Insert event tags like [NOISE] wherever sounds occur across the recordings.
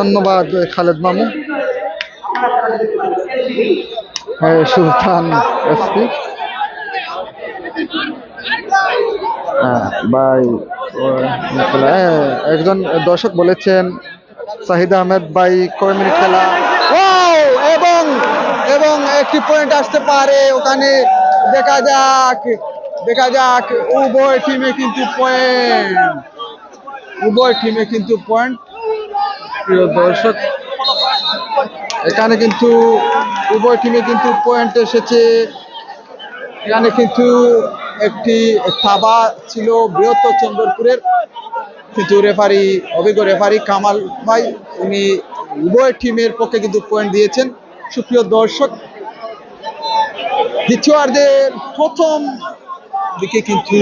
ধন্যবাদ খালেদ মামু। সুলতান এসপি। হ্যাঁ, একজন দর্শক বলেছেন সাহিদ আহমেদ ভাই কয় মিনিট খেলা? এবং এবং একটি পয়েন্ট আসতে পারে ওখানে দেখা যাক দেখা যাক উভয় টিমে কিন্তু পয়েন্ট উভয় টিমে কিন্তু পয়েন্ট প্রিয় দর্শক, এখানে কিন্তু উভয় টিমে কিন্তু পয়েন্ট এসেছে। এখানে কিন্তু একটি থাবা ছিল বৃহত্তর চন্দ্রপুরের। কিন্তু রেফারি অভিজ্ঞ রেফারি কামাল ভাই, উনি উভয় টিমের পক্ষে কিন্তু পয়েন্ট দিয়েছেন। সুপ্রিয় দর্শক, দ্বিতীয়ার্ধের প্রথম দিকে কিন্তু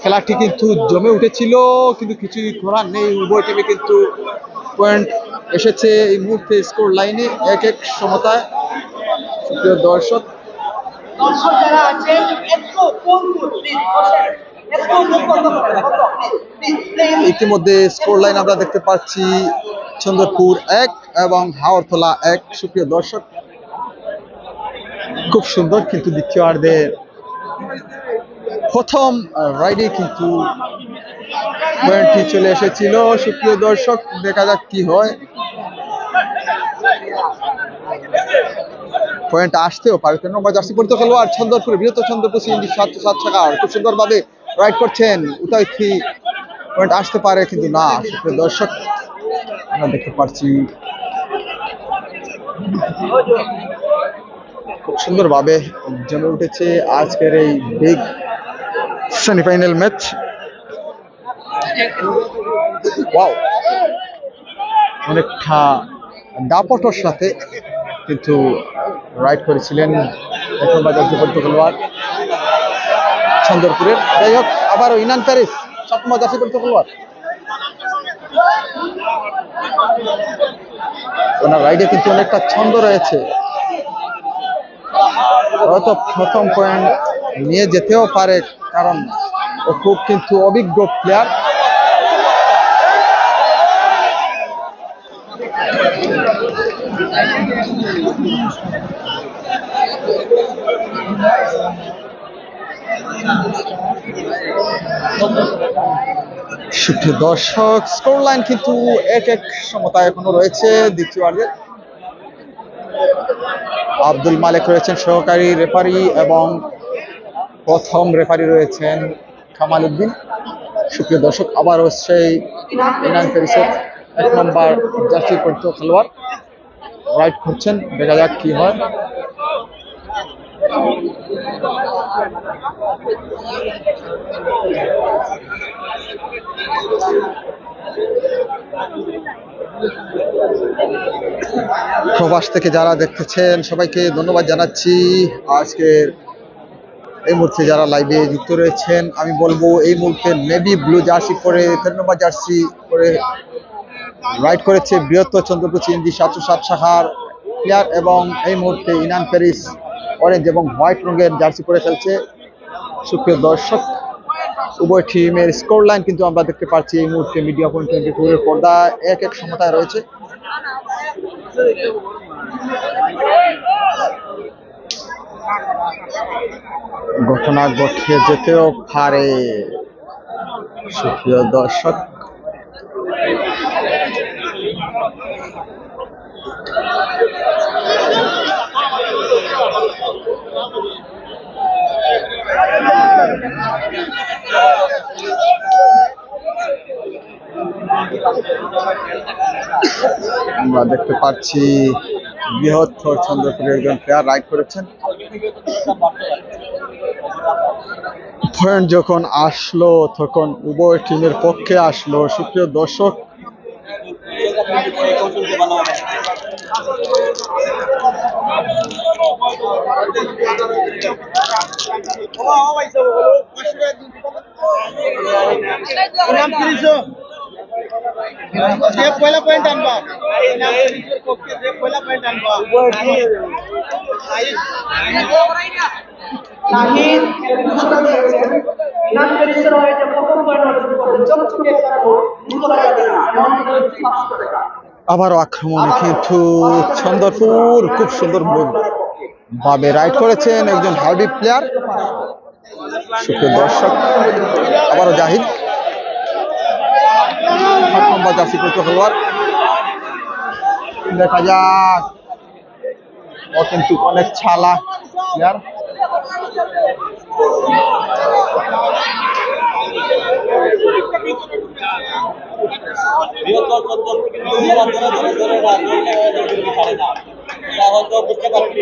খেলাটি কিন্তু জমে উঠেছিল, কিন্তু কিছুই করার নেই। উভয় টিমে কিন্তু পয়েন্ট এসেছে এই মুহূর্তে স্কোর লাইনে এক এক সমতায়। সুপ্রিয় দর্শক যারা একটু ফোন ইতিমধ্যে স্কোর লাইন আমরা দেখতে পাচ্ছি চন্দ্রপুর এক এবং হাওড়তলা এক। সুপ্রিয় দর্শক খুব সুন্দর কিন্তু দ্বিতীয়ার্ধের প্রথম রাইডে কিন্তু পয়েন্টটি চলে এসেছিল। সুপ্রিয় দর্শক, দেখা যাক কি হয়। পয়েন্ট আসতেও পারে। তিন নম্বর জার্সি পরিত খেলোয়াড় চন্দ্রপুর বৃহত্তর চন্দ্রপুর সিএনজি সাতশো সাত টাকা খুব সুন্দরভাবে রাইড করছেন উদয়থি পয়েন্ট আসতে পারে, কিন্তু না, সুপ্রিয় দর্শক, আমরা দেখতে পাচ্ছি খুব সুন্দরভাবে জমে উঠেছে আজকের এই বিগ সেমিফাইনাল ম্যাচ ওয়াও অনেকটা দাপটর সাথে কিন্তু রাইড করেছিলেন এখন বাজার বিপরীত খেলোয়াড় চন্দ্রপুরের। যাই হোক, আবারও ইনান প্যারিস সপ্তম জার্সি পরিত খেলোয়াড় ওনার রাইডে কিন্তু অনেকটা ছন্দ রয়েছে। হয়তো প্রথম পয়েন্ট নিয়ে যেতেও পারে, কারণ ও খুব কিন্তু অভিজ্ঞ প্লেয়ার সুপ্রিয় দর্শক স্কোর লাইন কিন্তু এক এক সমতা এখনও রয়েছে দ্বিতীয়ার্ধে আব্দুল মালিক রয়েছেন সহকারী রেফারি এবং প্রথম রেফারি রয়েছেন কামাল উদ্দিন। সুপ্রিয় দর্শক আবার হচ্ছে ইনান এক নম্বর জার্সি পরিচিত খেলোয়াড় রাইড করছেন দেখা যাক কি হয়। প্রবাস থেকে যারা দেখতেছেন, সবাইকে ধন্যবাদ জানাচ্ছি। আজকের এই মুহূর্তে যারা লাইভে যুক্ত রয়েছেন, আমি বলব এই মুহূর্তে নেভি ব্লু জার্সি পরে নম্বর জার্সি পরে রাইড করেছে বৃহত্তর চন্দ্রপুর সিএনজি সাতশো সাত শাখার প্লেয়ার এবং এই মুহূর্তে ইনান প্যারিস অরেঞ্জ এবং হোয়াইট রঙের জার্সি পরে খেলছে। সুপ্রিয় দর্শক, উভয় টিমের স্কোর লাইন কিন্তু আমরা দেখতে পাচ্ছি এই মুহূর্তে মিডিয়া পয়েন্ট টোয়েন্টি টু এর পর্দা এক এক সমতায় রয়েছে। ঘটনা ঘটে যেতেও পারে। সুপ্রিয় দর্শক আমরা দেখতে পাচ্ছি বৃহত্তর চন্দ্রপুরের একজন প্লেয়ার রাইড করেছেন। যখন আসলো, তখন উভয় টিমের পক্ষে আসলো। সুপ্রিয় দর্শক ইনাম তিরিশো যে পয়লা পয়েন্ট আনবা যে পয়লা পয়েন্ট আনবা নাহিদ আবারও আক্রমণে কিন্তু চন্দরপুর, খুব সুন্দর ভাবে রাইড করেছেন একজন হার্ডি প্লেয়ার সুপ্রিয় দর্শক, আবারও জাহিদ। দেখা যাক। ও কিন্তু অনেক ছালা প্লেয়ার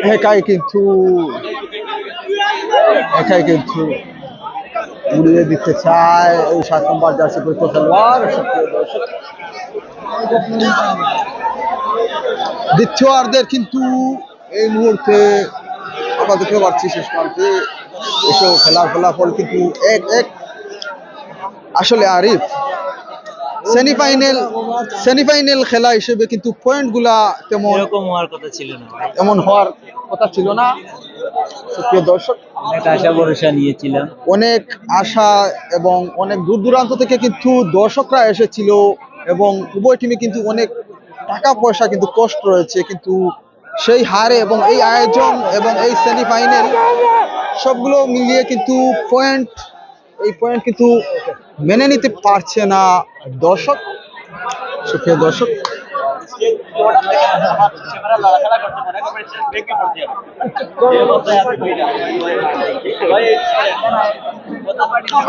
একাই কিন্তু একাই কিন্তু উড়িয়ে দিতে চায় এই সাত নম্বর খেলোয়াড় দ্বিতীয়ার্ধের কিন্তু এই মুহূর্তে আমরা দেখতে পাচ্ছি শেষ প্রান্তে এসব খেলার ফলাফল কিন্তু এক এক আসলে আরিফ সেমিফাইনাল সেমিফাইনাল খেলা হিসেবে কিন্তু পয়েন্টগুলা তেমন এরকম হওয়ার কথা ছিল না। এমন হওয়ার কথা ছিল না। সুপ্রিয় দর্শক অনেক আশা ভরসা নিয়েছিলাম। অনেক আশা এবং অনেক দূর দূরান্ত থেকে কিন্তু দর্শকরা এসেছিল এবং উভয় টিমে কিন্তু অনেক টাকা পয়সা কিন্তু কষ্ট রয়েছে কিন্তু সেই হারে এবং এই আয়োজন এবং এই সেমিফাইনাল সবগুলো মিলিয়ে কিন্তু পয়েন্ট এই পয়েন্ট কিন্তু মেনে নিতে পারছে না দর্শক। সুপ্রিয় দর্শক।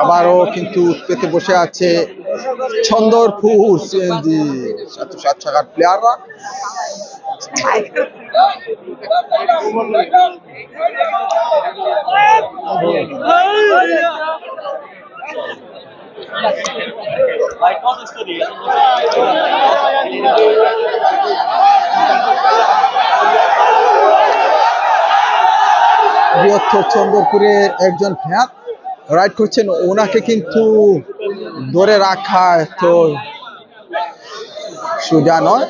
আবারও কিন্তু পেতে বসে আছে চন্দরপুর সিএনজি সাতশো সাত টাকার প্লেয়াররা বৃহত্তর একজন ফ্যান রাইড করছেন। ওনাকে কিন্তু ধরে রাখা তো সোজা নয়।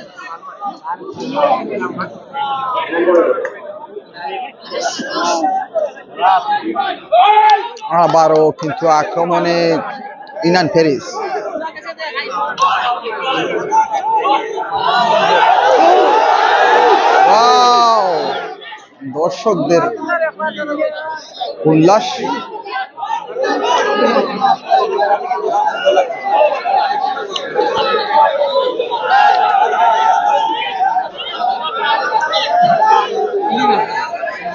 আবারও কিন্তু আক্রমণে ইনান ফেরিস! দর্শকদের উল্লাস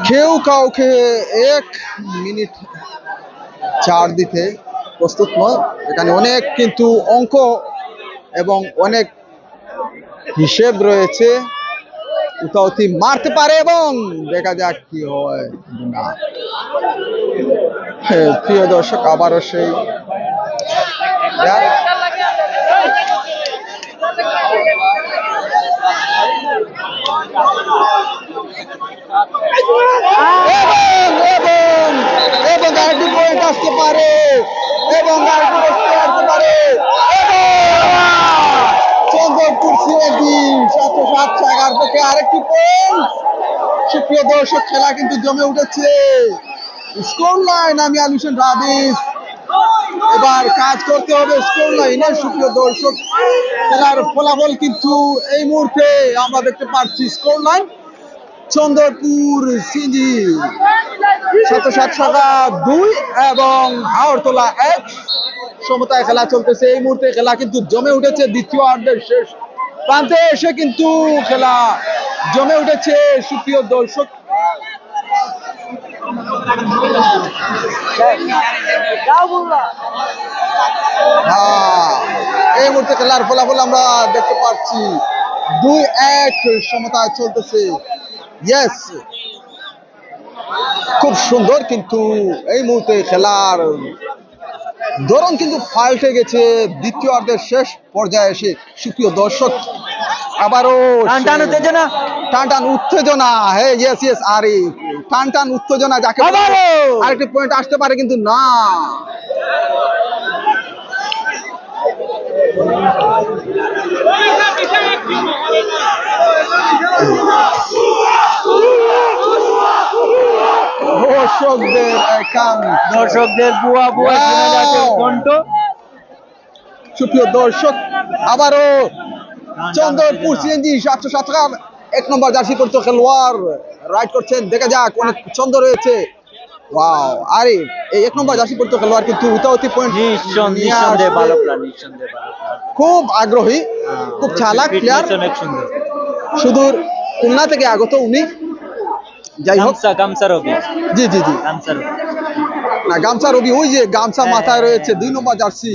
কেউ কাউকে এক মিনিট চার দিতে প্রস্তুত নয়। এখানে অনেক কিন্তু অঙ্ক এবং অনেক হিসেব রয়েছে। উতাউতি মারতে পারে এবং দেখা যাক কি হয় না। হ্যাঁ, প্রিয় দর্শক আবারও সেই এবং এবং আরেকটি পয়েন্ট আসতে পারে এবং আরেকটি আসতে পারে সিএডি সাতশো পক্ষে আরেকটি পয়েন্ট সুপ্রিয় দর্শক খেলা কিন্তু জমে উঠেছে স্কোর লাইন আমি আলুসেন রাবিস এবার কাজ করতে হবে স্কোর লাইনে সুপ্রিয় দর্শক খেলার ফলাফল কিন্তু এই মুহূর্তে আমরা দেখতে পাচ্ছি স্কোর লাইন চন্দ্রপুর সিজি সাতশো সাত টাকা দুই এবং হাওড়তলা এক। সমতায় খেলা চলতেছে এই মুহূর্তে। খেলা কিন্তু জমে উঠেছে দ্বিতীয় অর্ধের শেষ প্রান্তে এসে কিন্তু খেলা জমে উঠেছে সুপ্রিয় দর্শক। হ্যাঁ, এই মুহূর্তে খেলার ফলাফল আমরা দেখতে পাচ্ছি। দুই এক সমতায় চলতেছে। ইয়েস খুব সুন্দর কিন্তু এই মুহূর্তে খেলার ধরন কিন্তু পাল্টে গেছে। দ্বিতীয় অর্ধের শেষ পর্যায়ে এসে সুপ্রিয় দর্শক আবারও টান উত্তেজনা। টান টান উত্তেজনা। হ্যাঁ ইয়েস ইয়েস আরে টান টান উত্তেজনা যাকে আরেকটি পয়েন্ট আসতে পারে কিন্তু না। দর্শকদের দর্শকদের বুয়া বুয়া! কণ্ঠ সুপ্রিয় দর্শক আবারও চন্দ্রপুর সিএনজি সাতশো সাত এক নম্বর জার্সি খেলোয়াড়। রাইড করছেন দেখা যাক অনেক ছন্দ রয়েছে। ওয়াও আরে এই এক নম্বর জার্সি করতো খেলোয়াড় কিন্তু পয়েন্ট ভালো। খুব আগ্রহী খুব চালাক প্লেয়ার সুদূর খুলনা থেকে আগত উনি। যাই হোক। গামছা রবি। জি জি জি। গামছা রবি। না গামছা রবি ওই যে গামছা হ্যাঁ, মাথায় হ্যাঁ, রয়েছে দুই নম্বর জার্সি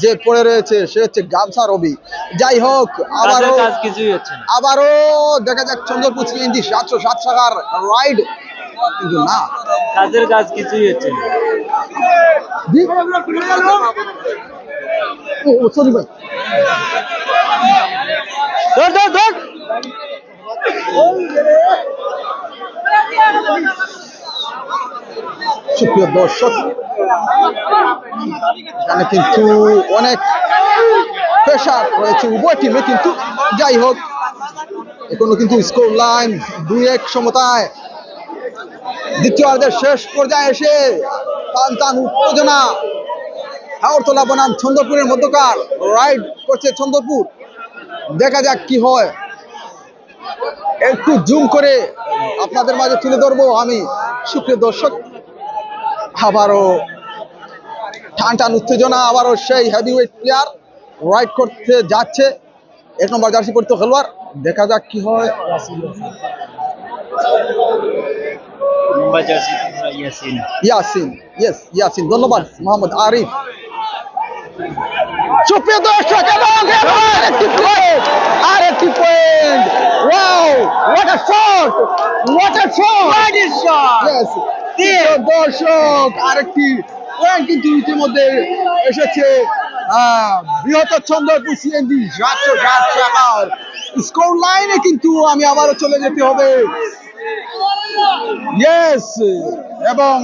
যে পড়ে রয়েছে সে হচ্ছে গামছা রবি। যাই হোক আবারও কাজ কিছুই হচ্ছে না। আবারও দেখা যাক চন্দ্রপুর সিএনজি সাতশো সাত টাকার রাইড। কিন্তু না। কাজের কাজ কিছুই হচ্ছে না। ও সরি ভাই। ধর ধর ধর। সুপ্রিয় দর্শক, এখানে কিন্তু অনেক প্রেশার রয়েছে উভয় টিমে কিন্তু। যাই হোক, এখনও কিন্তু স্কোর লাইন দুই এক সমতায়। দ্বিতীয়ার্ধের শেষ পর্যায়ে এসে টান টান উত্তেজনা। হাওড়তলা বনাম চন্দ্রপুরের মধ্যকার রাইড করছে চন্দ্রপুর। দেখা যাক কি হয়। একটু জুম করে আপনাদের মাঝে তুলে ধরবো আমি। সুপ্রিয় দর্শক আবারও টান টান উত্তেজনা আবারও সেই হেভিওয়েট প্লেয়ার রাইড করতে যাচ্ছে। এক নম্বর জার্সি পড়তো খেলোয়াড়। দেখা যাক কি হয়। ইয়াসিন। ইয়াসিন ইয়েস ইয়াসিন। ধন্যবাদ মোহাম্মদ আরিফ। সুপ্রিয় দর্শক এবং এবার একটি পয়েন্ট আর একটি point wow what a shot what a shot yes প্রিয় দর্শক আরেকটি পয়েন্ট কিন্তু ইতিমধ্যে এসেছে বৃহত্তর চন্দ্রপুর সিএনজি সাতশো সাত টাকার স্কোর লাইনে কিন্তু আমি আবারও চলে যেতে হবে। ইয়েস এবং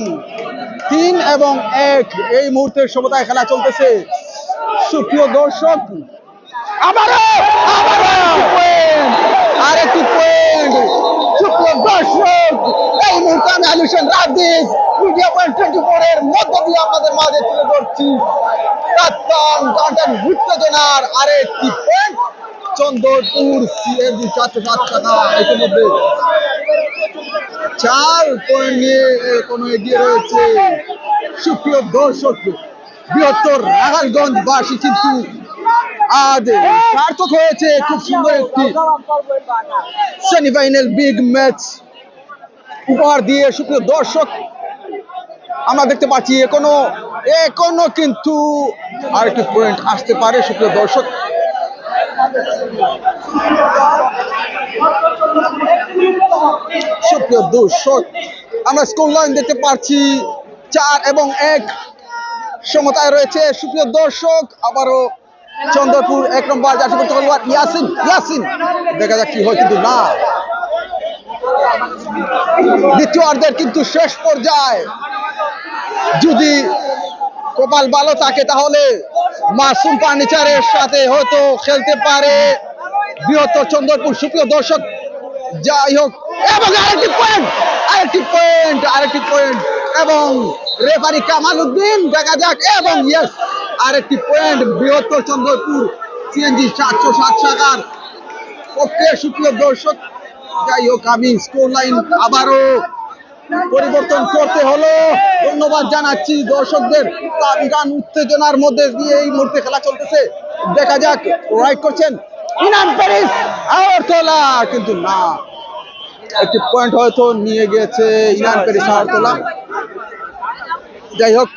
তিন এবং এক এই মুহূর্তে সমতায় খেলা চলতেছে। সুপ্রিয় দর্শক, আবারও পয়েন্ট আরেকটি পয়েন্ট সুপ্রিয় দর্শক, এই মুহূর্তে আমি মিডিয়া পয়েন্ট টোয়েন্টি ফোর এর মধ্য দিয়ে মাঝে তুলে ধরছি। পয়েন্ট চারশো সাত টাকা ইতিমধ্যে চার পয়েন্ট নিয়ে কোনো এগিয়ে রয়েছে। সুপ্রিয় দর্শক বৃহত্তর রাহালগঞ্জ বাসী কিন্তু আজ সার্থক হয়েছে। খুব সুন্দর একটি সেমিফাইনাল বিগ ম্যাচ উপহার দিয়ে সুপ্রিয় দর্শক, আমরা দেখতে পাচ্ছি এখনও এখনও কিন্তু আরেকটি পয়েন্ট আসতে পারে সুপ্রিয় দর্শক। সুপ্রিয় দর্শক, আমরা স্কোর লাইন দেখতে পাচ্ছি, চার এবং এক সমতায় রয়েছে। সুপ্রিয় দর্শক, আবারও চন্দ্রপুর এক নম্বর জার্সি করতে খেলোয়াড় ইয়াসিন ইয়াসিন। দেখা যাক কি হয় কিন্তু না। দ্বিতীয় অর্ধের কিন্তু শেষ পর্যায়ে। যদি কপাল ভালো থাকে তাহলে মাসুম ফার্নিচারের সাথে হয়তো খেলতে পারে। বৃহত্তর চন্দ্রপুর, সুপ্রিয় দর্শক, যাই হোক, এবং আরেকটি পয়েন্ট আরেকটি পয়েন্ট আরেকটি পয়েন্ট এবং রেফারি কামাল উদ্দিন দেখা যাক, এবং ইয়েস আরেকটি পয়েন্ট বৃহত্তর চন্দ্রপুর সিএনজি সাতশো সাত টাকার পক্ষে সুপ্রিয় দর্শক, যাই হোক, আমি স্কোর লাইন আবারও পরিবর্তন করতে হলো। ধন্যবাদ জানাচ্ছি দর্শকদের গান উত্তেজনার মধ্যে দিয়ে এই মুহূর্তে খেলা চলতেছে। দেখা যাক রাইট করছেন ইনান প্যারিস আগরতলা কিন্তু না। একটি পয়েন্ট হয়তো নিয়ে গেছে ইনান প্যারিস আগরতলা যাই হোক,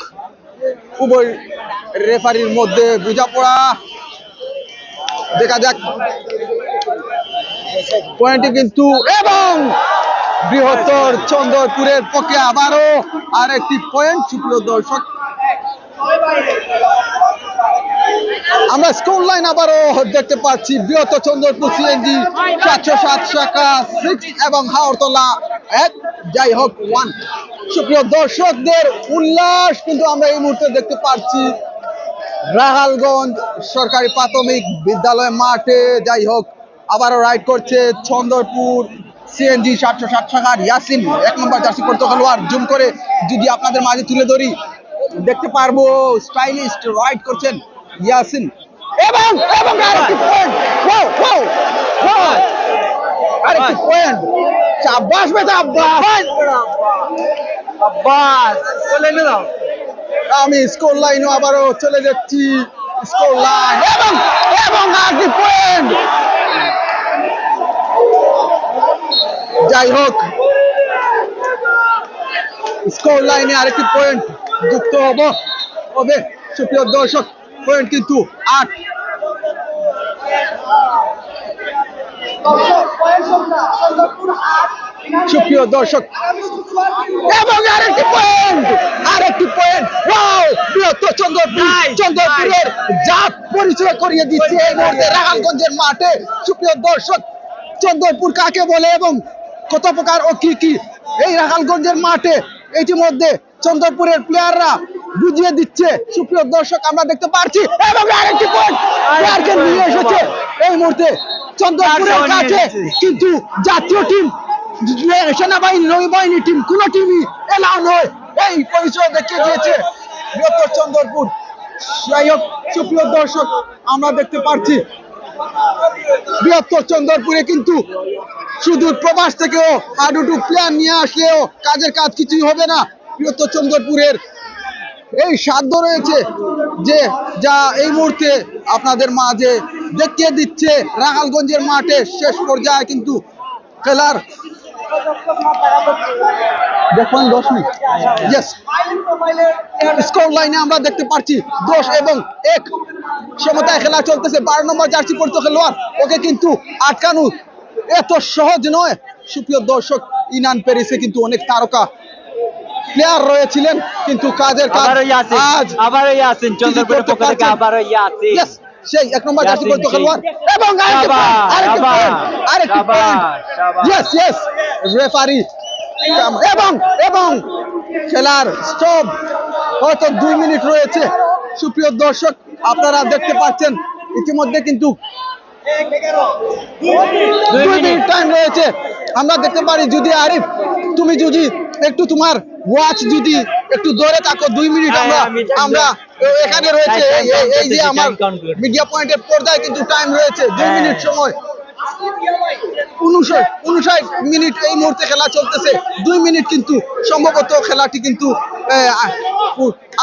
উভয় রেফারির মধ্যে বোঝাপড়া দেখা যাক। পয়েন্টে কিন্তু এবং বৃহত্তর চন্দ্রপুরের পক্ষে আবারও আরেকটি পয়েন্ট সুপ্রিয় দর্শক। আমরা স্কোর লাইন আবারও দেখতে পাচ্ছি বৃহত্তর চন্দ্রপুর সিএনজি সাতশো সাত শাখা সিক্স এবং হাওড়তলা এক। যাই হোক ওয়ান সুপ্রিয় দর্শকদের উল্লাস কিন্তু আমরা এই মুহূর্তে দেখতে পাচ্ছি রাহালগঞ্জ সরকারি প্রাথমিক বিদ্যালয় মাঠে। যাই হোক, আবারও রাইড করছে চন্দ্রপুর সিএনজি সাতশো ষাট টাকার ইয়াসিন। এক নম্বর জার্সি পড়তো খেলোয়াড় জুম করে যদি আপনাদের মাঝে তুলে ধরি দেখতে পারব স্টাইলিস্ট রাইড করছেন ইয়াসিন। এবং এবং আরেকটি পয়েন্ট ওয়াও ওয়াও ওয়াও আরেকটি পয়েন্ট চাব্বাস বেটা আব্বাস আব্বাস চলে নিলাম আমি স্কোর লাইনে আবারও চলে যাচ্ছি, স্কোর লাইন। এবং এবং আরেকটি পয়েন্ট যাই হোক, স্কোর লাইনে আরেকটি পয়েন্ট যুক্ত হব। হবে সুপ্রিয় দর্শক পয়েন্ট কিন্তু আট। সুপ্রিয় দর্শক এবং আরেকটি পয়েন্ট আরেকটি পয়েন্ট। ওয়াও বৃহত্তর চন্দ্রপুর চন্দ্রপুরের জাত পরিচয় করিয়ে দিচ্ছে এই মুহূর্তে রাহালগঞ্জের মাঠে। সুপ্রিয় দর্শক চন্দ্রপুর কাকে বলে এবং কত প্রকার ও কি কি? এই রাহালগঞ্জের মাঠে ইতিমধ্যে চন্দ্রপুরের প্লেয়াররা বুঝিয়ে দিচ্ছে। সুপ্রিয় দর্শক আমরা দেখতে পাচ্ছি এবং আরেকটি পয়েন্ট প্লেয়ারকে নিয়ে এসেছে এই মুহূর্তে। চন্দ্রপুরের কাছে কিন্তু জাতীয় টিম সেনাবাহিনী নৌবাহিনী টিম কোন টিমই এলাও নয়। এই পরিচয় দেখিয়ে দিয়েছে বৃহত্তর চন্দ্রপুর। যাই হোক সুপ্রিয় দর্শক আমরা দেখতে পাচ্ছি বৃহত্তর চন্দ্রপুরে কিন্তু শুধু প্রবাস থেকেও হাডুডু প্ল্যান নিয়ে আসলেও কাজের কাজ কিছুই হবে না। বৃহত্তর চন্দ্রপুরের এই সাধ্য রয়েছে যে যা এই মুহূর্তে আপনাদের মাঝে দেখিয়ে দিচ্ছে রাখালগঞ্জের মাঠে শেষ পর্যায়ে কিন্তু খেলার। দেখুন দশ মিনিট। স্কোর লাইনে আমরা দেখতে পাচ্ছি দশ এবং এক। সমতায় খেলা চলতেছে। বারো নম্বর জার্সি পড়তো খেলোয়াড়। ওকে কিন্তু আটকানো এত সহজ নয়। সুপ্রিয় দর্শক, ইনান পেরিসে কিন্তু অনেক তারকা প্লেয়ার রয়েছিলেন কিন্তু কাজের কাজ আজ আবারও ইয়াসিন চন্দ্রপুরের পক্ষ থেকে। আবারও ইয়াসিন। সেই এক নম্বর জার্সি সেই। খেলোয়াড় এবং আরেকটি আরেকটি। Yes, yes, referee এবং এবং খেলার স্টপ হয়তো দুই মিনিট রয়েছে। সুপ্রিয় দর্শক আপনারা দেখতে পাচ্ছেন ইতিমধ্যে কিন্তু দুই মিনিট। টাইম রয়েছে। আমরা দেখতে পারি যদি আরিফ তুমি যদি একটু তোমার ওয়াচ যদি একটু ধরে থাকো দুই মিনিট হ্যাঁ, আমরা আমরা এখানে রয়েছে এই- এই- যে আমার মিডিয়া পয়েন্টের পর্দায় কিন্তু টাইম রয়েছে দুই হ্যাঁ। মিনিট সময়। উনষাট উনষাট মিনিট এই মুহূর্তে খেলা চলতেছে দুই মিনিট কিন্তু সম্ভবত খেলাটি কিন্তু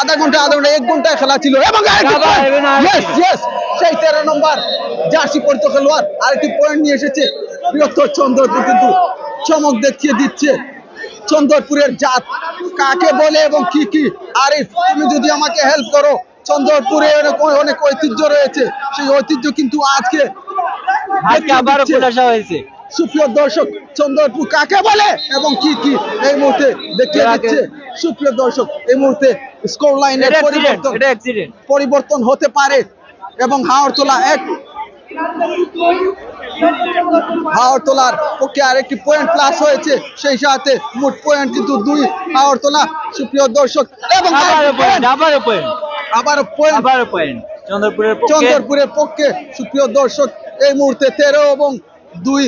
আধা ঘণ্টা আধা ঘণ্টা এক ঘন্টায় খেলা ছিল। এবং সেই তেরো নম্বর জার্সি পরিত খেলোয়াড় আরেকটি পয়েন্ট নিয়ে এসেছে বৃহত্তর চন্দ্রপুর কিন্তু চমক দেখিয়ে দিচ্ছে। চন্দ্রপুরের জাত কাকে বলে এবং কি কি? আরিফ তুমি যদি আমাকে হেল্প করো চন্দ্রপুরে অনেক অনেক ঐতিহ্য রয়েছে। সেই ঐতিহ্য কিন্তু আজকে হয়েছে। সুপ্রিয় দর্শক চন্দ্রপুর কাকে বলে এবং কি কি? এই মুহূর্তে দেখতে দিচ্ছে। সুপ্রিয় দর্শক এই মুহূর্তে স্কোর লাইনের পরিবর্তন পরিবর্তন হতে পারে এবং হাওড়তলা এক হাওড়তলার পক্ষে আরেকটি পয়েন্ট প্লাস হয়েছে। সেই সাথে মোট পয়েন্ট কিন্তু দুই হাওড়তলা সুপ্রিয় দর্শক এবং আবারও পয়েন্ট আবারও পয়েন্ট আবারও পয়েন্ট চন্দ্রপুরের চন্দ্রপুরের পক্ষে সুপ্রিয় দর্শক এই মুহূর্তে তেরো এবং দুই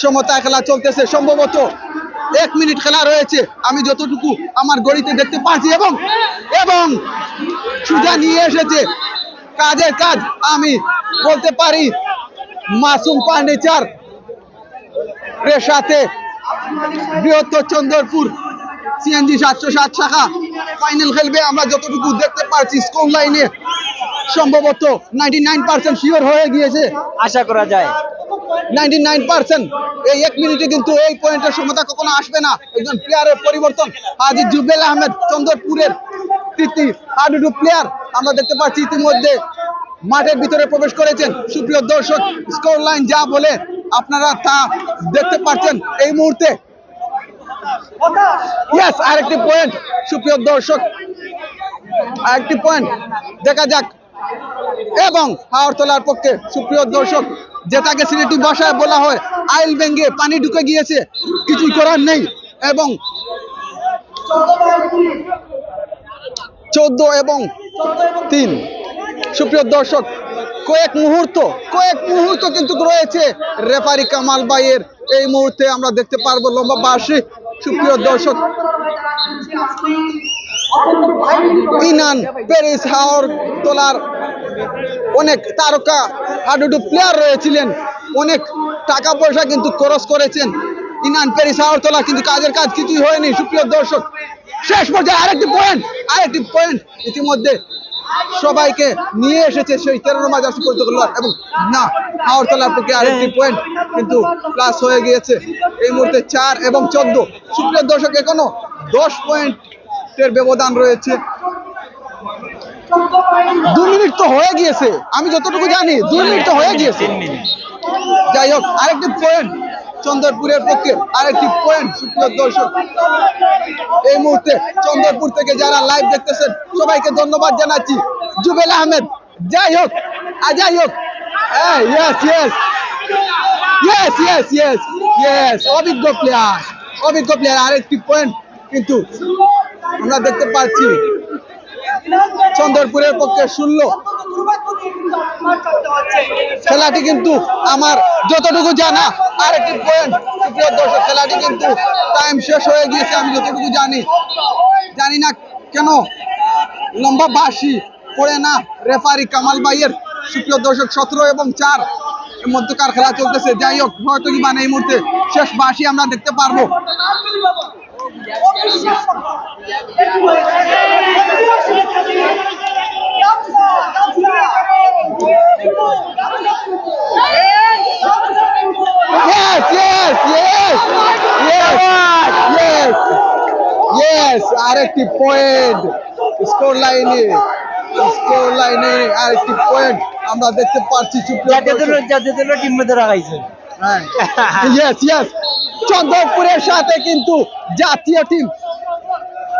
সমতা খেলা চলতেছে। সম্ভবত এক মিনিট খেলা রয়েছে। আমি যতটুকু আমার গড়িতে দেখতে পাচ্ছি এবং এবং সুজা নিয়ে এসেছে। কাজের কাজ আমি বলতে পারি মাসুম ফার্নিচার সাথে বৃহত্তর চন্দ্রপুর সিএনজি সাতশো সাত শাখা। ফাইনাল খেলবে আমরা যতটুকু দেখতে পারছি স্কোর লাইনে সম্ভবত নাইনটি নাইন পার্সেন্ট শিওর হয়ে গিয়েছে। আশা করা যায়। নাইনটি নাইন পার্সেন্ট এই এক মিনিটে কিন্তু এই পয়েন্টের সমতা কখনো আসবে না। একজন প্লেয়ারের পরিবর্তন হাজি জুবেল আহমেদ চন্দ্রপুরের তৃতীয় হাডুডু প্লেয়ার আমরা দেখতে পাচ্ছি ইতিমধ্যে মাঠের ভিতরে প্রবেশ করেছেন। সুপ্রিয় দর্শক স্কোর লাইন যা বলে আপনারা তা দেখতে পাচ্ছেন এই মুহূর্তে। ইয়েস আরেকটি পয়েন্ট সুপ্রিয় দর্শক, আরেকটি পয়েন্ট দেখা যাক। এবং হাওড়তলার পক্ষে, সুপ্রিয় দর্শক, যেটাকে সিলেটি ভাষায় বলা হয়, আইল ভেঙ্গে পানি ঢুকে গিয়েছে, কিছুই করার নেই। এবং চোদ্দ এবং তিন। সুপ্রিয় দর্শক, কয়েক মুহূর্ত কয়েক মুহূর্ত কিন্তু রয়েছে রেফারি কামাল ভাইয়ের। এই মুহূর্তে আমরা দেখতে পারব লম্বা বার্ষিক সুপ্রিয় দর্শক, ইনান প্যারিস হাওর তোলার অনেক তারকা, হাডুডু প্লেয়ার রয়েছিলেন। অনেক টাকা পয়সা কিন্তু খরচ করেছেন। ইনান পেরিস তোলা কিন্তু কাজের কাজ কিছুই হয়নি, সুপ্রিয় দর্শক। শেষ পর্যায়ে আরেকটি পয়েন্ট আরেকটি পয়েন্ট ইতিমধ্যে সবাইকে নিয়ে এসেছে সেই তেরো নম্বর জার্সি পরিচিত খেলোয়াড়। এবং না আগরতলার পক্ষে আরেকটি পয়েন্ট কিন্তু প্লাস হয়ে গিয়েছে। এই মুহূর্তে চার এবং চোদ্দ। সুপ্রিয় দর্শক, এখনও দশ পয়েন্টের ব্যবধান রয়েছে। দু মিনিট তো হয়ে গিয়েছে। আমি যতটুকু জানি, দু মিনিট তো হয়ে গিয়েছে। যাই হোক, আরেকটি পয়েন্ট চন্দ্রপুরের পক্ষে আরেকটি পয়েন্ট সুপ্রিয় দর্শক। এই মুহূর্তে চন্দ্রপুর থেকে যারা লাইভ দেখতেছেন, সবাইকে ধন্যবাদ জানাচ্ছি। জুবেল আহমেদ, যাই হোক আর যাই হোক। অভিজ্ঞ প্লেয়ার অভিজ্ঞ প্লেয়ার আরেকটি পয়েন্ট কিন্তু আমরা দেখতে পাচ্ছি। চন্দ্রপুরের পক্ষে ষোলো খেলাটি কিন্তু আমার যতটুকু জানা, আরেকটি পয়েন্ট সুপ্রিয় দর্শক, খেলাটি কিন্তু টাইম শেষ হয়ে গিয়েছে, আমি যতটুকু জানি। জানি না কেন লম্বা বাসি পড়ে না রেফারি কামাল ভাইয়ের। সুপ্রিয় দর্শক, সতেরো এবং চার মধ্যকার খেলা চলতেছে। যাই হোক, হয়তো কি মানে এই মুহূর্তে শেষ বাসি আমরা দেখতে পারব। Yes, আরেকটি পয়েন্ট স্কোর লাইনে স্কোর লাইনে আরেকটি পয়েন্ট আমরা দেখতে পাচ্ছি টিম রাখাইছে। ইয়েস ইয়েস [LAUGHS] চন্দ্রপুরের সাথে কিন্তু জাতীয় টিম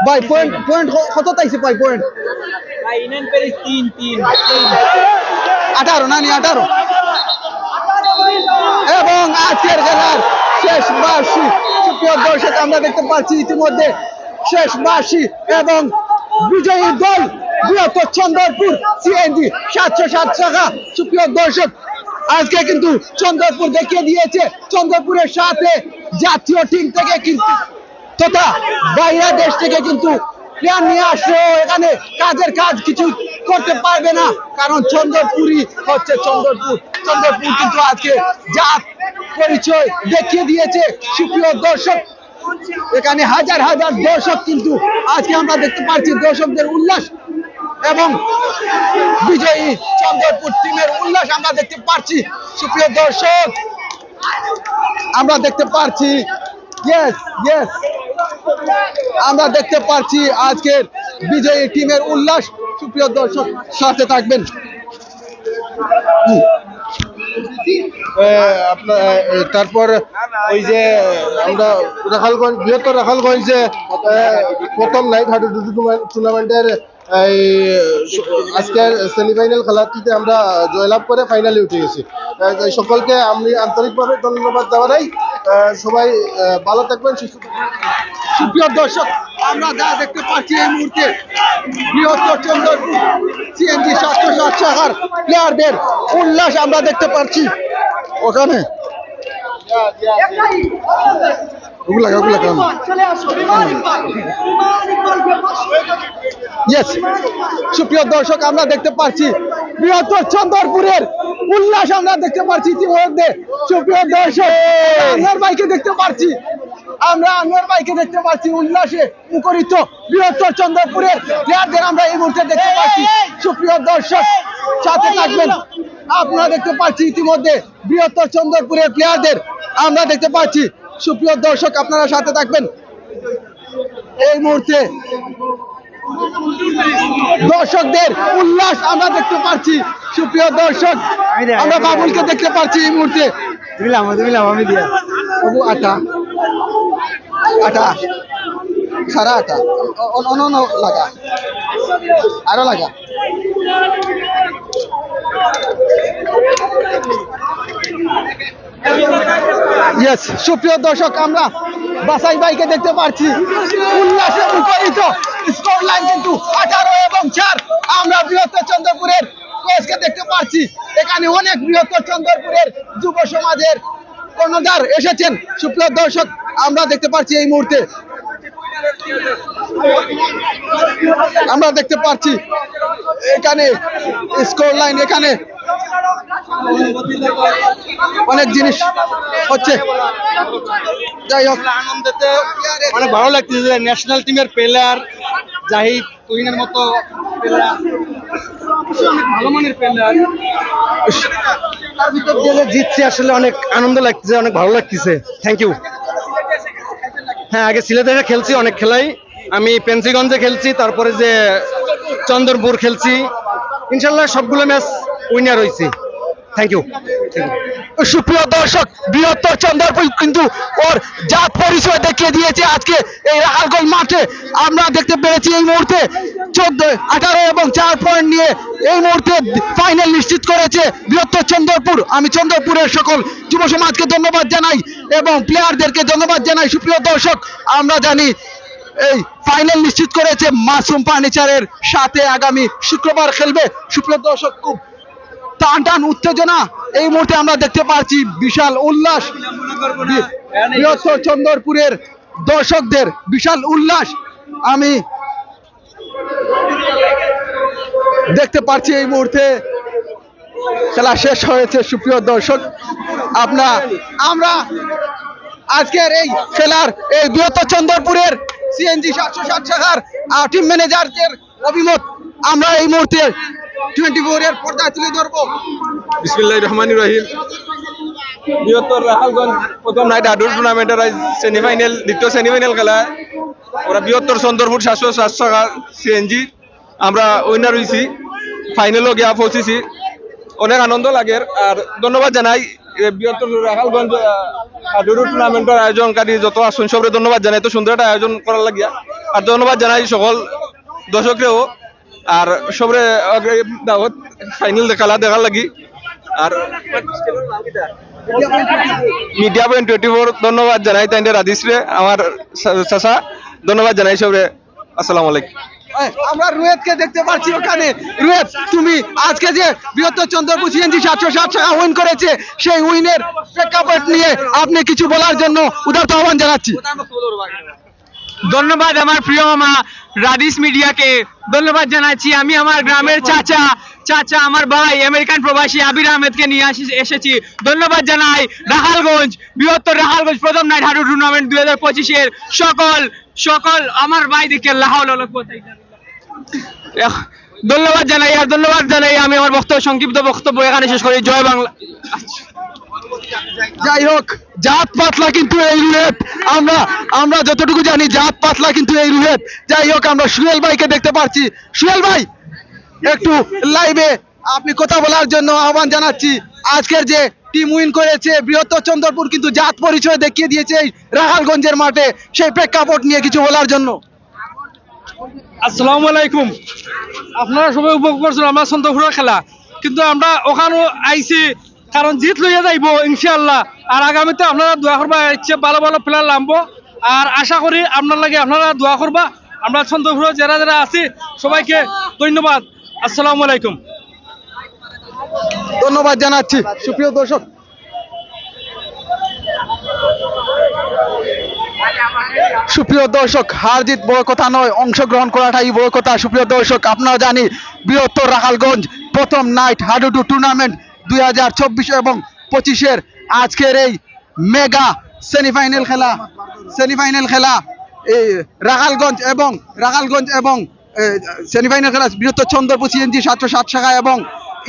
ভাই পয়েন্ট পয়েন্ট কত তাইছে ভাই পয়েন্ট তিন তিন। আঠারো নানি আঠারো। এবং আজকের খেলার শেষ বার্ষিক। সুপ্রিয় দর্শক আমরা দেখতে পাচ্ছি ইতিমধ্যে শেষ বার্ষিক এবং বিজয়ী দল বৃহত্তর চন্দ্রপুর সিএনজি সাতশো সাত টাকা সুপ্রিয় দর্শক, আজকে কিন্তু চন্দ্রপুর দেখিয়ে দিয়েছে চন্দ্রপুরের সাথে জাতীয় টিম থেকে কিন্তু তথা বাইরের দেশ থেকে কিন্তু প্লেয়ার নিয়ে আসলেও এখানে কাজের কাজ কিছু করতে পারবে না, কারণ চন্দ্রপুরই হচ্ছে চন্দ্রপুর। চন্দ্রপুর কিন্তু আজকে জাত পরিচয় দেখিয়ে দিয়েছে, সুপ্রিয় দর্শক। এখানে হাজার হাজার দর্শক কিন্তু আজকে আমরা দেখতে পাচ্ছি দর্শকদের উল্লাস এবং বিজয়ী চন্দ্রপুর টিমের উল্লাস আমরা দেখতে পাচ্ছি। সুপ্রিয় দর্শক, আমরা দেখতে পাচ্ছি আমরা দেখতে পাচ্ছি আজকের বিজয়ী টিমের উল্লাস। সুপ্রিয় দর্শক, সাথে থাকবেন। তারপর ওই যে আমরা রাখালগঞ্জ বৃহত্তর রাখালগঞ্জে প্রথম নাইট হাডুডু টুর্নামেন্টের এই আজকের সেমিফাইনাল খেলাটিতে আমরা জয়লাভ করে ফাইনালে উঠে গেছি। সকলকে আমি আন্তরিকভাবে ধন্যবাদ আহ, সবাই ভালো থাকবেন সুস্থ থাকবেন। সুপ্রিয় দর্শক, আমরা যা দেখতে পাচ্ছি এই মুহূর্তে বৃহত্তর চন্দ্রপুর সিএনজি সাতশো সাত প্লেয়ারদের উল্লাস আমরা দেখতে পাচ্ছি। ওখানে। ওগুলা ওগুলা ইয়েস সুপ্রিয় দর্শক আমরা দেখতে পাচ্ছি বৃহত্তর চন্দ্রপুরের উল্লাস আমরা দেখতে পাচ্ছি ইতিমধ্যে। সুপ্রিয় দর্শক আনোয়ার ভাইকে দেখতে পাচ্ছি। আমরা আনোয়ার ভাইকে দেখতে পাচ্ছি উল্লাসে মুখরিত বৃহত্তর চন্দ্রপুরের প্লেয়ারদের আমরা এই মুহূর্তে দেখতে পাচ্ছি। সুপ্রিয় দর্শক সাথে থাকবেন আপনারা দেখতে পাচ্ছি ইতিমধ্যে বৃহত্তর চন্দ্রপুরের প্লেয়ারদের। আমরা দেখতে পাচ্ছি সুপ্রিয় দর্শক আপনারা সাথে থাকবেন এই মুহূর্তে। দর্শকদের উল্লাস আমরা দেখতে পাচ্ছি। সুপ্রিয় দর্শক আমরা বাবুলকে দেখতে পাচ্ছি এই মুহূর্তে। দিলাম দিলাম আমি দিয়া। বাবু আটা। আটা। সারা আটা। অন্য লাগা। আরও লাগা। ইয়েস সুপ্রিয় দর্শক, আমরা বাসাই ভাইকে দেখতে পাচ্ছি উল্লাসে মুখরিত স্কোর লাইন কিন্তু আঠারো এবং চার। আমরা বৃহত্তর চন্দ্রপুরের কোচকে দেখতে পাচ্ছি এখানে অনেক বৃহত্তর চন্দ্রপুরের যুব সমাজের কর্ণধার এসেছেন। সুপ্রিয় দর্শক, আমরা দেখতে পাচ্ছি এই মুহূর্তে। আমরা দেখতে পাচ্ছি এখানে স্কোর লাইন এখানে অনেক জিনিস হচ্ছে। যাই হোক। আনন্দেতে অনেক ভালো লাগতেছে যে ন্যাশনাল টিমের প্লেয়ার জাহিদ তুহিনের মতো প্লেয়ার ভালো মানের প্লেয়ার তার ভিতর দিয়ে জিতছে আসলে অনেক আনন্দ লাগতেছে অনেক ভালো লাগতেছে। থ্যাংক ইউ হ্যাঁ আগে সিলেটে খেলছি অনেক খেলাই। আমি পেন্সিগঞ্জে খেলছি তারপরে যে চন্দরপুর খেলছি। ইনশাল্লাহ সবগুলো ম্যাচ উইনার হয়েছি থ্যাংক ইউ সুপ্রিয় দর্শক, বৃহত্তর চন্দ্রপুর কিন্তু ওর জাত পরিচয় দেখিয়ে দিয়েছে আজকে এই রাহালগঞ্জ মাঠে, আমরা দেখতে পেরেছি এই মুহূর্তে চোদ্দ, আঠারো এবং চার পয়েন্ট নিয়ে এই মুহূর্তে ফাইনাল নিশ্চিত করেছে বৃহত্তর চন্দ্রপুর। আমি চন্দ্রপুরের সকল যুব সমাজকে ধন্যবাদ জানাই এবং প্লেয়ারদেরকে ধন্যবাদ জানাই। সুপ্রিয় দর্শক, আমরা জানি এই ফাইনাল নিশ্চিত করেছে মাসুম ফার্নিচারের সাথে আগামী শুক্রবার খেলবে। সুপ্রিয় দর্শক, খুব টান টান উত্তেজনা। এই মুহূর্তে আমরা দেখতে পাচ্ছি বিশাল উল্লাস। বৃহত্তর চন্দরপুরের দর্শকদের বিশাল উল্লাস। আমি দেখতে পাচ্ছি এই মুহূর্তে খেলা শেষ হয়েছে সুপ্রিয় দর্শক। আপনা আমরা আজকের এই খেলার এই বৃহত্তর চন্দরপুরের সিএনজি সাতশো ষাট শাখার টিম ম্যানেজারদের অভিমত। আমরা এই মুহূর্তে ফাইনালও গিয়া পৌঁছেছি অনেক আনন্দ লাগে। আর ধন্যবাদ জানাই বৃহত্তর রাখালগঞ্জ হাডুর টুর্নামেন্টের আয়োজনকারী যত আসুন সবরে ধন্যবাদ জানাই। তো সুন্দর একটা আয়োজন করার লাগিয়া। আর ধন্যবাদ জানাই সকল দর্শকরেও। আর সবরে দাওয়াত ফাইনাল খেলা দেখার লাগি। আর মিডিয়া পয়েন্ট টোয়েন্টি ফোর ধন্যবাদ জানাই তাই রাধিশ্রে আমার চাষা ধন্যবাদ জানাই সবরে। আসসালামু আলাইকুম। আমরা রুয়েতকে দেখতে পাচ্ছি ওখানে। রুয়েত, তুমি আজকে যে বৃহত্তর চন্দ্রপুর সিএনজি সাতশো ষাট টাকা উইন করেছে, সেই উইনের প্রেক্ষাপট নিয়ে আপনি কিছু বলার জন্য উদারত আহ্বান জানাচ্ছি। ধন্যবাদ আমার প্রিয় মামা রাদিস মিডিয়াকে। ধন্যবাদ জানাচ্ছি আমি আমার গ্রামের চাচা চাচা আমার ভাই, আমেরিকান প্রবাসী আবির আহমেদকে নিয়ে আসি, এসেছি। ধন্যবাদ জানাই রাহালগঞ্জ, বৃহত্তর রাহালগঞ্জ প্রথম নাইট হাডু টুর্নামেন্ট দুই হাজার পঁচিশের সকল সকল আমার ভাই দিকে লাহাউল ধন্যবাদ জানাই আর ধন্যবাদ জানাই আমি আমার বক্তব্য, সংক্ষিপ্ত বক্তব্য এখানে শেষ করি। জয় বাংলা। যাই হোক, জাত পাতলা কিন্তু এই রুহেত আমরা আমরা যতটুকু জানি, জাত পাতলা কিন্তু এই রুহেত যাই হোক, আমরা সুয়েল ভাইকে দেখতে পাচ্ছি। সুয়েল ভাই, একটু লাইভে আপনি কথা বলার জন্য আহ্বান জানাচ্ছি। আজকের যে টিম উইন করেছে বৃহত্তর চন্দ্রপুর কিন্তু জাত পরিচয় দেখিয়ে দিয়েছে এই রাহালগঞ্জের মাঠে। সেই প্রেক্ষাপট নিয়ে কিছু বলার জন্য। আসসালামু আলাইকুম। আপনারা সবাই উপভোগ করছেন আমরা সন্তপুরের খেলা। কিন্তু আমরা ওখানেও আইছি কারণ জিত লইয়া যাইব, ইনশাআল্লাহ। আর আগামীতে আপনারা দোয়া করবা ইচ্ছে ভালো ভালো প্লেয়ার নামবো। আর আশা করি আপনার লাগে আপনারা দোয়া করবা। আমরা সন্তপুরে যারা যারা আছি, সবাইকে ধন্যবাদ। আসসালামু আলাইকুম। ধন্যবাদ জানাচ্ছি। সুপ্রিয় দর্শক। সুপ্রিয় দর্শক, হার জিত বড় কথা নয়, অংশগ্রহণ করাটাই বড় কথা। সুপ্রিয় দর্শক, আপনারা জানি বৃহত্তর রাখালগঞ্জ প্রথম নাইট হাডুডু টুর্নামেন্ট দুই হাজার চব্বিশ এবং পঁচিশের আজকের এই মেগা সেমিফাইনাল খেলা সেমিফাইনাল খেলা এই রাখালগঞ্জ এবং রাখালগঞ্জ এবং সেমিফাইনাল খেলা বৃহত্তর চন্দ্রপুর সিএনজি সাতশো সাত শাখা এবং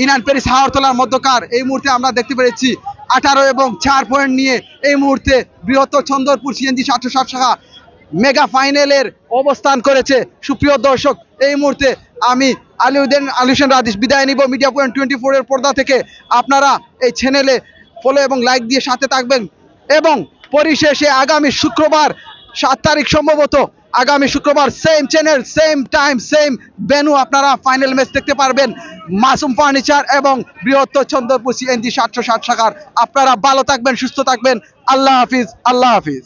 ইনান প্যারিস হাওড়তলার মধ্যকার। এই মুহূর্তে আমরা দেখতে পেরেছি আঠারো এবং চার পয়েন্ট নিয়ে এই মুহূর্তে বৃহত্তর চন্দ্রপুর সিএনজি সাতশো সাত শাখা মেগা ফাইনালের অবস্থান করেছে। সুপ্রিয় দর্শক, এই মুহূর্তে আমি আলিউদ্দিন আলিউসেন রাদিস বিদায় নিব। মিডিয়া পয়েন্ট টোয়েন্টি ফোরের পর্দা থেকে আপনারা এই চ্যানেলে ফলো এবং লাইক দিয়ে সাথে থাকবেন এবং পরিশেষে আগামী শুক্রবার সাত তারিখ সম্ভবত আগামী শুক্রবার same channel same time same venue আপনারা ফাইনাল ম্যাচ দেখতে পারবেন। মাসুম ফার্নিচার এবং বৃহত্তর চন্দ্রপুর সিএনজি সাতশো ষাট শাখার। আপনারা ভালো থাকবেন, সুস্থ থাকবেন। আল্লাহ হাফিজ আল্লাহ হাফিজ।